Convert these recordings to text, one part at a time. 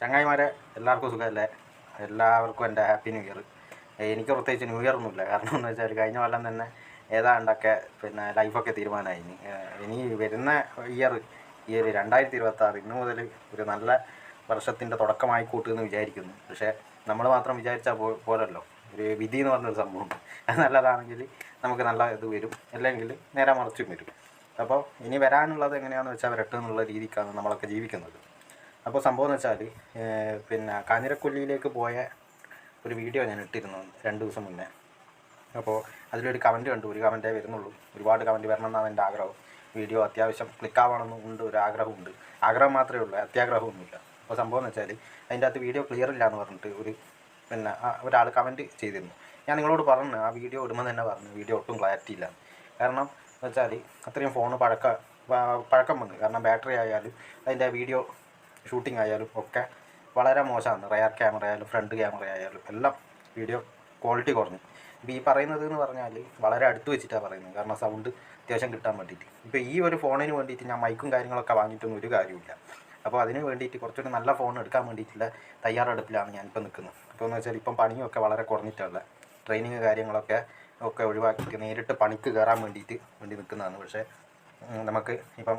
ചങ്ങായിമാരെ എല്ലാവർക്കും സുഖമല്ലേ? എല്ലാവർക്കും എന്റെ ഹാപ്പി ന്യൂ ഇയർ. എനിക്ക് പ്രത്യേകിച്ച് ന്യൂ ഇയർ ഒന്നുമില്ല. കാരണം എന്ന് വെച്ചാൽ കഴിഞ്ഞ കൊല്ലം തന്നെ ഏതാണ്ടൊക്കെ പിന്നെ ലൈഫൊക്കെ തീരുമാനമായി. ഇനി ഇനി വരുന്ന ഇയർ ഈ ഒരു രണ്ടായിരത്തി ഇരുപത്തി ആറ് ഇന്ന് മുതൽ ഒരു നല്ല വർഷത്തിന്റെ തുടക്കമായി കൂട്ടുമെന്ന് വിചാരിക്കുന്നു. പക്ഷേ നമ്മൾ മാത്രം വിചാരിച്ചാൽ പോ പോലല്ലോ ഒരു വിധി എന്ന് പറഞ്ഞൊരു സംഭവമുണ്ട് അത് നല്ലതാണെങ്കിൽ നമുക്ക് നല്ല ഇത് വരും. അല്ലെങ്കിൽ നേരെ മറിച്ചും വരും. അപ്പോൾ ഇനി വരാനുള്ളത് എങ്ങനെയാണെന്ന് വെച്ചാൽ വരട്ടെ എന്നുള്ള രീതിക്കാണ് നമ്മളൊക്കെ ജീവിക്കുന്നത്. അപ്പോൾ സംഭവം എന്ന് വെച്ചാൽ പിന്നെ കാഞ്ഞിരക്കൊല്ലിയിലേക്ക് പോയ ഒരു വീഡിയോ ഞാൻ ഇട്ടിരുന്നു രണ്ട് ദിവസം മുന്നേ. അപ്പോൾ അതിലൊരു കമന്റ് കണ്ടു ഒരു കമന്റേ വരുന്നുള്ളൂ. ഒരുപാട് കമന്റ് വരണം എന്നാണ് എന്റെ ആഗ്രഹം. വീഡിയോ അത്യാവശ്യം ക്ലിക്കാവണമെന്നും ഉണ്ട് ഒരു ആഗ്രഹമുണ്ട്. ആഗ്രഹം മാത്രമേ ഉള്ളൂ അത്യാഗ്രഹമൊന്നുമില്ല. അപ്പോൾ സംഭവം എന്ന് വെച്ചാൽ അതിന്റെ അകത്ത് വീഡിയോ ക്ലിയർ ഇല്ല എന്ന് പറഞ്ഞിട്ട് ഒരു പിന്നെ ഒരാൾ കമന്റ് ചെയ്തിരുന്നു. ഞാൻ നിങ്ങളോട് പറഞ്ഞു ആ വീഡിയോ ഇടുമ്പോൾ തന്നെ പറഞ്ഞു. വീഡിയോ ഒട്ടും ക്ലാരിറ്റി ഇല്ല. കാരണം എന്ന് വെച്ചാൽ അത്രയും ഫോൺ പഴക്ക പഴക്കം വന്നു. കാരണം ബാറ്ററി ആയാലും അതിന്റെ വീഡിയോ ഷൂട്ടിംഗ് ആയാലും ഒക്കെ വളരെ മോശമാണ്. റയർ ക്യാമറ ആയാലും ഫ്രണ്ട് ക്യാമറ ആയാലും എല്ലാം വീഡിയോ ക്വാളിറ്റി കുറഞ്ഞു. ഇപ്പോൾ ഈ പറയുന്നത് എന്ന് പറഞ്ഞാൽ വളരെ അടുത്ത് വെച്ചിട്ടാണ് പറയുന്നത്. കാരണം സൗണ്ട് അത്യാവശ്യം കിട്ടാൻ വേണ്ടിയിട്ട്. ഇപ്പോൾ ഈ ഒരു ഫോണിന് വേണ്ടിയിട്ട് ഞാൻ മൈക്കും കാര്യങ്ങളൊക്കെ വാങ്ങിയിട്ടൊന്നും ഒരു കാര്യമില്ല അപ്പോൾ അതിന് വേണ്ടിയിട്ട് കുറച്ചുകൂടി നല്ല ഫോൺ എടുക്കാൻ വേണ്ടിയിട്ടുള്ള തയ്യാറെടുപ്പിലാണ് ഞാനിപ്പോൾ നിൽക്കുന്നത്. അപ്പോൾ എന്ന് വെച്ചാൽ ഇപ്പം പണിയൊക്കെ വളരെ കുറഞ്ഞിട്ടുള്ള ട്രെയിനിങ് കാര്യങ്ങളൊക്കെ ഒക്കെ ഒഴിവാക്കി നേരിട്ട് പണിക്ക് കയറാൻ വേണ്ടിയിട്ട് വേണ്ടി നിൽക്കുന്നതാണ്. പക്ഷേ നമുക്ക് ഇപ്പം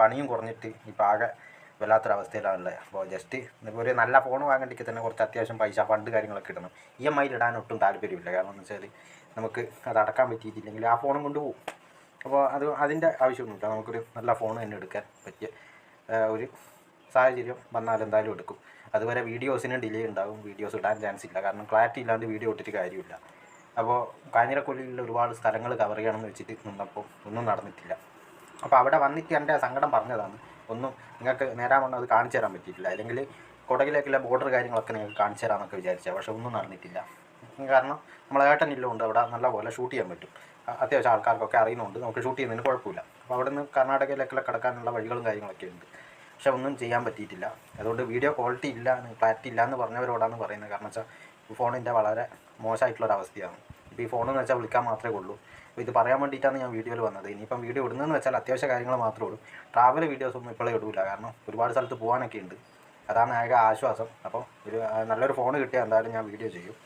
പണിയും കുറഞ്ഞിട്ട് ഇപ്പം ആകെ വല്ലാത്തൊരവസ്ഥയിലാണുള്ളത് അപ്പോൾ ജസ്റ്റ് ഇപ്പോൾ ഒരു നല്ല ഫോൺ വാങ്ങേണ്ടിക്ക് തന്നെ കുറച്ച് അത്യാവശ്യം പൈസ ഫണ്ട് കാര്യങ്ങളൊക്കെ ഇടണം ഇ എം ഐയിൽ ഇടാൻ ഒട്ടും താല്പര്യമില്ല. കാരണം എന്ന് വെച്ചാൽ നമുക്ക് അത് അടക്കാൻ പറ്റിയിട്ടില്ലെങ്കിൽ ആ ഫോണും കൊണ്ട് പോകും. അപ്പോൾ അത് അതിന്റെ ആവശ്യമൊന്നുമില്ല. നമുക്കൊരു നല്ല ഫോൺ തന്നെ എടുക്കാൻ പറ്റിയ ഒരു സാഹചര്യം വന്നാൽ എന്തായാലും എടുക്കും. അതുവരെ വീഡിയോസിന് ഡിലേ ഉണ്ടാകും. വീഡിയോസ് ഇടാൻ ചാൻസ് ഇല്ല. കാരണം ക്ലാരിറ്റി ഇല്ലാണ്ട് വീഡിയോ ഇട്ടിട്ട് കാര്യമില്ല. അപ്പോൾ കാഞ്ഞിരക്കൊല്ലിയിൽ ഒരുപാട് സ്ഥലങ്ങൾ കവർ ചെയ്യണമെന്ന് വെച്ചിട്ട് നിന്നപ്പോൾ ഒന്നും നടന്നിട്ടില്ല. അപ്പോൾ അവിടെ വന്നിട്ട് എന്റെ സങ്കടം പറഞ്ഞതാണ്. ഒന്നും നിങ്ങൾക്ക് നേരാൻ വണ്ണം അത് കാണിച്ചു തരാൻ പറ്റിയിട്ടില്ല. അല്ലെങ്കിൽ കുടകിലേക്കുള്ള ബോർഡർ കാര്യങ്ങളൊക്കെ നിങ്ങൾക്ക് കാണിച്ചു തരാമെന്നൊക്കെ വിചാരിച്ചത് പക്ഷേ ഒന്നും നടന്നിട്ടില്ല. കാരണം നമ്മളെ ഏട്ടനില്ലുണ്ട് അവിടെ. നല്ലപോലെ ഷൂട്ട് ചെയ്യാൻ പറ്റും. അത്യാവശ്യം ആൾക്കാർക്കൊക്കെ അറിയുന്നുണ്ട്. നമുക്ക് ഷൂട്ട് ചെയ്യുന്നതിന് കുഴപ്പമില്ല. അപ്പോൾ അവിടെ നിന്ന് കർണാടകയിലേക്കുള്ള കിടക്കാനുള്ള വഴികളും കാര്യങ്ങളൊക്കെ ഉണ്ട്. പക്ഷേ ഒന്നും ചെയ്യാൻ പറ്റിയിട്ടില്ല. അതുകൊണ്ട് വീഡിയോ ക്വാളിറ്റി ഇല്ല ക്ലാരിറ്റി ഇല്ല എന്ന് പറഞ്ഞവരോടാണ് പറയുന്നത് കാരണം വെച്ചാൽ ഫോണിന്റെ വളരെ മോശമായിട്ടുള്ളൊരു ഇപ്പോൾ ഈ ഫോണെന്ന് വെച്ചാൽ വിളിക്കാൻ മാത്രമേ ഉള്ളൂ അപ്പോൾ ഇത് പറയാൻ വേണ്ടിയിട്ടാണ് ഞാൻ വീഡിയോയിൽ വന്നത്. ഇനിയിപ്പം വീഡിയോ ഇടുന്നതെന്ന് വെച്ചാൽ അത്യാവശ്യ കാര്യങ്ങൾ മാത്രമേ ഉള്ളൂ. ട്രാവൽ വീഡിയോസ് ഒന്നും ഇപ്പോഴേ ഇടൂല. കാരണം ഒരുപാട് സ്ഥലത്ത് പോകാനൊക്കെ ഉണ്ട്. അതാണ് ആകെ ആശ്വാസം. അപ്പോൾ ഒരു നല്ലൊരു ഫോൺ കിട്ടിയാൽ എന്തായാലും ഞാൻ വീഡിയോ ചെയ്യും.